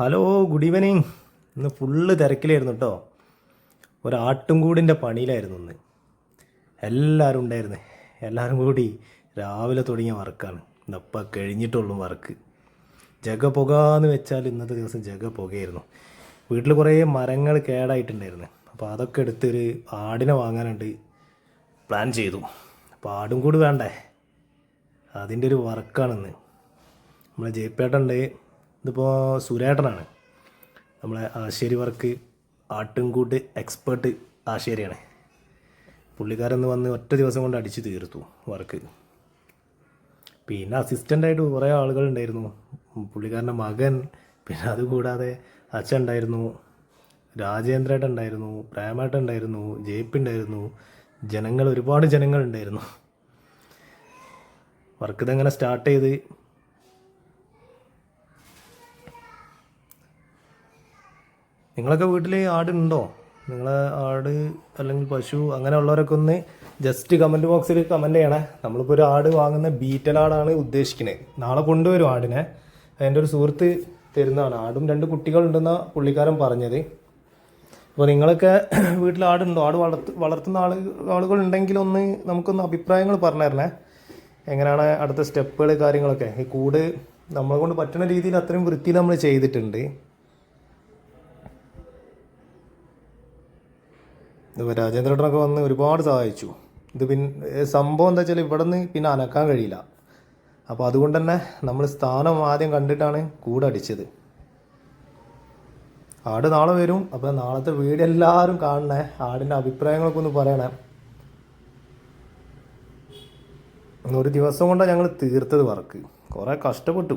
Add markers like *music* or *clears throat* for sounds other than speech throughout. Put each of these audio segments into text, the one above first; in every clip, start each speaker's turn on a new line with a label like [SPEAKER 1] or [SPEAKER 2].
[SPEAKER 1] Hello good evening ഇന്ന് full തിരക്കിലായിരുന്നു കേട്ടോ ഒരാട്ടുംകൂടിന്റെ പണിയിലായിരുന്നു ഇന്ന്. എല്ലാവരും ഉണ്ടായിരുന്നു. എല്ലാവരും കൂടി രാവിലെ തുടങ്ങിയ വർക്കാണ് ഇന്നപ്പം കഴിഞ്ഞിട്ടുള്ളൂ വർക്ക് ജഗ പുകയെന്ന് വെച്ചാൽ ഇന്നത്തെ ദിവസം ജഗ പുകയായിരുന്നു. വീട്ടിൽ കുറേ മരങ്ങൾ കേടായിട്ടുണ്ടായിരുന്നു. അപ്പോൾ അതൊക്കെ എടുത്തൊരു ആടിനെ വാങ്ങാനുണ്ട് പ്ലാൻ ചെയ്തു. അപ്പോൾ ആടും കൂടി വേണ്ടേ? അതിന്റെ ഒരു വർക്കാണിന്ന് നമ്മളെ ജയിപ്പേട്ടുണ്ട് ഇതിപ്പോൾ സുരേട്ടനാണ്. നമ്മളെ ആശേരി വർക്ക് ആട്ടുംകൂട്ട് എക്സ്പേർട്ട് ആശേരിയാണ്. പുള്ളിക്കാരൻ വന്ന് ഒറ്റ ദിവസം കൊണ്ട് അടിച്ച് തീർത്തു വർക്ക്. പിന്നെ അസിസ്റ്റന്റായിട്ട് കുറേ ആളുകൾ ഉണ്ടായിരുന്നു. പുള്ളിക്കാരന്റെ മകൻ പിന്നെ അതുകൂടാതെ അച്ഛൻ ഉണ്ടായിരുന്നു രാജേന്ദ്രേട്ടൻ ഉണ്ടായിരുന്നു പ്രേമേട്ടൻ ഉണ്ടായിരുന്നു ജയിപ്പ് ഉണ്ടായിരുന്നു ജനങ്ങൾ ഒരുപാട് ജനങ്ങളുണ്ടായിരുന്നു വർക്ക് ഇതെങ്ങനെ സ്റ്റാർട്ട് ചെയ്ത് നിങ്ങളൊക്കെ വീട്ടിൽ ആടുണ്ടോ? നിങ്ങൾ ആട് അല്ലെങ്കിൽ പശു അങ്ങനെയുള്ളവരൊക്കെ ഒന്ന് ജസ്റ്റ് കമന്റ് ബോക്സിൽ കമന്റ് ചെയ്യണേ. നമ്മളിപ്പോൾ ഒരു ആട് വാങ്ങുന്ന ബീറ്റൽ ആടാണ് ഉദ്ദേശിക്കുന്നത് നാളെ കൊണ്ടുവരും ആടിനെ. എന്റെ ഒരു സുഹൃത്ത് തരുന്നതാണ്. ആടും രണ്ട് കുട്ടികളുണ്ടെന്ന പുള്ളിക്കാരൻ പറഞ്ഞത്. അപ്പോൾ നിങ്ങളൊക്കെ *clears throat* വീട്ടിൽ ആടുണ്ടോ? ആട് വളർത്ത് വളർത്തുന്ന ആൾ ആളുകൾ ഉണ്ടെങ്കിൽ ഒന്ന് നമുക്കൊന്ന് അഭിപ്രായങ്ങൾ പറഞ്ഞു തരണേ. എങ്ങനെയാണ് അടുത്ത സ്റ്റെപ്പുകൾ കാര്യങ്ങളൊക്കെ? ഈ കൂട് നമ്മളെ കൊണ്ട് പറ്റുന്ന രീതിയിൽ അത്രയും വൃത്തിയിൽ നമ്മൾ ചെയ്തിട്ടുണ്ട്. ഇപ്പോൾ രാജേന്ദ്രേട്ടനൊക്കെ വന്ന് ഒരുപാട് സഹായിച്ചു. ഇത് പിന്നെ സംഭവം എന്താ വെച്ചാൽ ഇവിടെ നിന്ന് പിന്നെ അനക്കാൻ കഴിയില്ല. അപ്പോൾ അതുകൊണ്ട് തന്നെ നമ്മൾ സ്ഥാനം ആദ്യം കണ്ടിട്ടാണ് കൂടടിച്ചത് ആട് നാളെ വരും. അപ്പോൾ നാളത്തെ വീട് എല്ലാവരും കാണണേ. ആടിന്റെ അഭിപ്രായങ്ങളൊക്കെ ഒന്ന് പറയണേ. ഒരു ദിവസം കൊണ്ടാണ് ഞങ്ങൾ തീർത്തത് വർക്ക്. കുറേ കഷ്ടപ്പെട്ടു.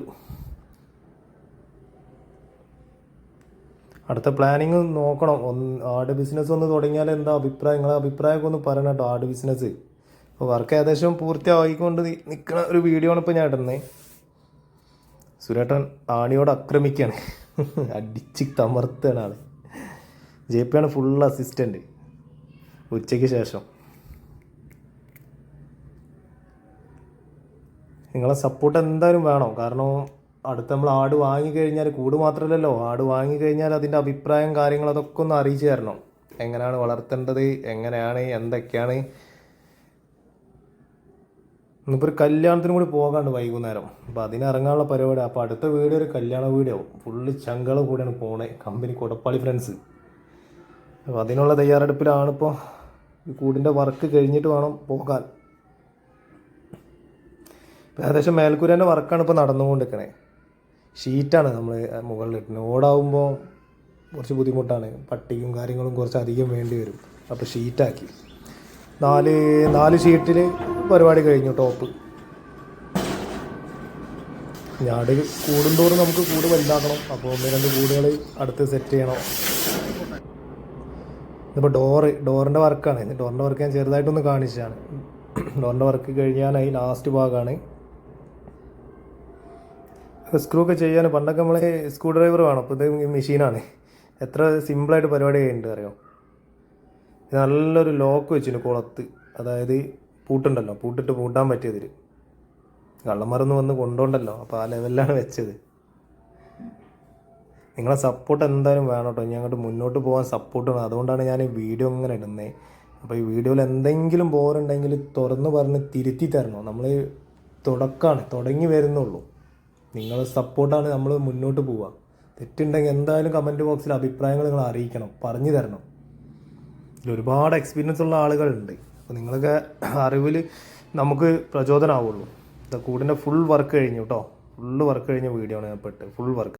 [SPEAKER 1] അടുത്ത പ്ലാനിങ് നോക്കണം. ഒന്ന് ആട് ബിസിനസ് ഒന്ന് തുടങ്ങിയാൽ എന്താ അഭിപ്രായം? നിങ്ങളെ അഭിപ്രായമൊക്കെ ഒന്ന് പറയണം കേട്ടോ ആട് ബിസിനസ് അപ്പോൾ വർക്ക് ഏകദേശം പൂർത്തിയായിക്കൊണ്ട് നിൽക്കുന്ന ഒരു വീഡിയോ ആണ് ഇപ്പോൾ ഞാൻ ഇടുന്നത് സുരേട്ടൻ ആണിയോട് ആക്രമിക്കുകയാണ് *laughs* അടിച്ച് തമർത്തുകയാണ് ആൾ. ജെ പി ആണ് ഫുൾ അസിസ്റ്റന്റ് ഉച്ചയ്ക്ക് ശേഷം. നിങ്ങളെ സപ്പോർട്ട് എന്തായാലും വേണം. കാരണം അടുത്ത് നമ്മൾ ആട് വാങ്ങിക്കഴിഞ്ഞാൽ കൂട് മാത്രമല്ലല്ലോ. ആട് വാങ്ങിക്കഴിഞ്ഞാൽ അതിന്റെ അഭിപ്രായം കാര്യങ്ങൾ അതൊക്കെ ഒന്ന് അറിയിച്ചു തരണം. എങ്ങനെയാണ് വളർത്തേണ്ടത്? എങ്ങനെയാണ്? എന്തൊക്കെയാണ്? ഇന്നിപ്പോൾ ഒരു കല്യാണത്തിന് കൂടി പോകാണ്ട് വൈകുന്നേരം. അപ്പോൾ അതിനിറങ്ങാനുള്ള പരിപാടി. അപ്പോൾ അടുത്ത വീഡിയോ ഒരു കല്യാണ വീഡിയോ ഫുള്ള് ചങ്കള കൂടെയാണ് പോണേ. കമ്പനി കൊടപ്പാളി ഫ്രണ്ട്സ് അപ്പോൾ അതിനുള്ള തയ്യാറെടുപ്പിലാണിപ്പോൾ കൂടിന്റെ വർക്ക് കഴിഞ്ഞിട്ട് വേണം പോകാൻ. ഏകദേശം മേൽക്കൂരേന്റെ വർക്കാണ് ഇപ്പോൾ നടന്നുകൊണ്ടിരിക്കണേ. ഷീറ്റാണ് നമ്മൾ മുകളിലിട്ടുന്നത് ഓടാവുമ്പോൾ കുറച്ച് ബുദ്ധിമുട്ടാണ്. പട്ടിയും കാര്യങ്ങളും കുറച്ച് അധികം വേണ്ടി വരും. അപ്പോൾ ഷീറ്റാക്കി. നാല് നാല് ഷീറ്റിൽ പരിപാടി കഴിഞ്ഞു ടോപ്പ്. ഞാട് കൂടുന്തോറും നമുക്ക് കൂട് വലുതാക്കണം. അപ്പോൾ ഒന്ന് രണ്ട് കൂടുകൾ അടുത്ത് സെറ്റ് ചെയ്യണം. ഇതിപ്പോൾ ഡോറ് ഡോറിന്റെ വർക്കാണ്. ഡോറിന്റെ വർക്ക് ഞാൻ ചെറുതായിട്ടൊന്ന് കാണിച്ചതാണ്. ഡോറിന്റെ വർക്ക് കഴിഞ്ഞാനായി ലാസ്റ്റ് ഭാഗമാണ് സ്ക്രൂ ഒക്കെ ചെയ്യാൻ പണ്ടൊക്കെ നമ്മൾ സ്ക്രൂ ഡ്രൈവർ വേണം അപ്പോൾ ഇത് മെഷീനാണ്. എത്ര സിമ്പിളായിട്ട് പരിപാടി ചെയ്യുന്നുണ്ട് അറിയാം? ഇത് നല്ലൊരു ലോക്ക് വെച്ചിന് കുളത്ത്. അതായത് പൂട്ടുണ്ടല്ലോ. പൂട്ടിട്ട് പൂട്ടാൻ പറ്റിയതിൽ കള്ളമറന്ന് വന്ന് കൊണ്ടുണ്ടല്ലോ. അപ്പോൾ ആ ലെവലിലാണ് വെച്ചത്. നിങ്ങളെ സപ്പോർട്ട് എന്തായാലും വേണം കേട്ടോ. ഞാൻ അങ്ങോട്ട് മുന്നോട്ട് പോകാൻ സപ്പോർട്ട് വേണം. അതുകൊണ്ടാണ് ഞാൻ ഈ വീഡിയോ ഇങ്ങനെ ഇടുന്നത് അപ്പോൾ ഈ വീഡിയോയിൽ എന്തെങ്കിലും ബോറുണ്ടെങ്കിൽ തുറന്ന് പറഞ്ഞ് തിരുത്തി തരണം? നമ്മൾ തുടക്കമാണ് തുടങ്ങി വരുന്നുള്ളൂ. നിങ്ങളെ സപ്പോർട്ടാണ് നമ്മൾ മുന്നോട്ട് പോവുക. തെറ്റുണ്ടെങ്കിൽ എന്തായാലും കമന്റ് ബോക്സിൽ അഭിപ്രായങ്ങൾ നിങ്ങൾ അറിയിക്കണം. പറഞ്ഞു തരണം. ഒരുപാട് എക്സ്പീരിയൻസ് ഉള്ള ആളുകളുണ്ട്. അപ്പോൾ നിങ്ങളൊക്കെ അറിവിൽ നമുക്ക് പ്രചോദനമാവുള്ളൂ കൂടിന്റെ ഫുൾ വർക്ക് കഴിഞ്ഞു കേട്ടോ ഫുള്ള് വർക്ക് കഴിഞ്ഞ വീഡിയോ ആണ് ഞാൻ പെട്ട് ഫുൾ വർക്ക്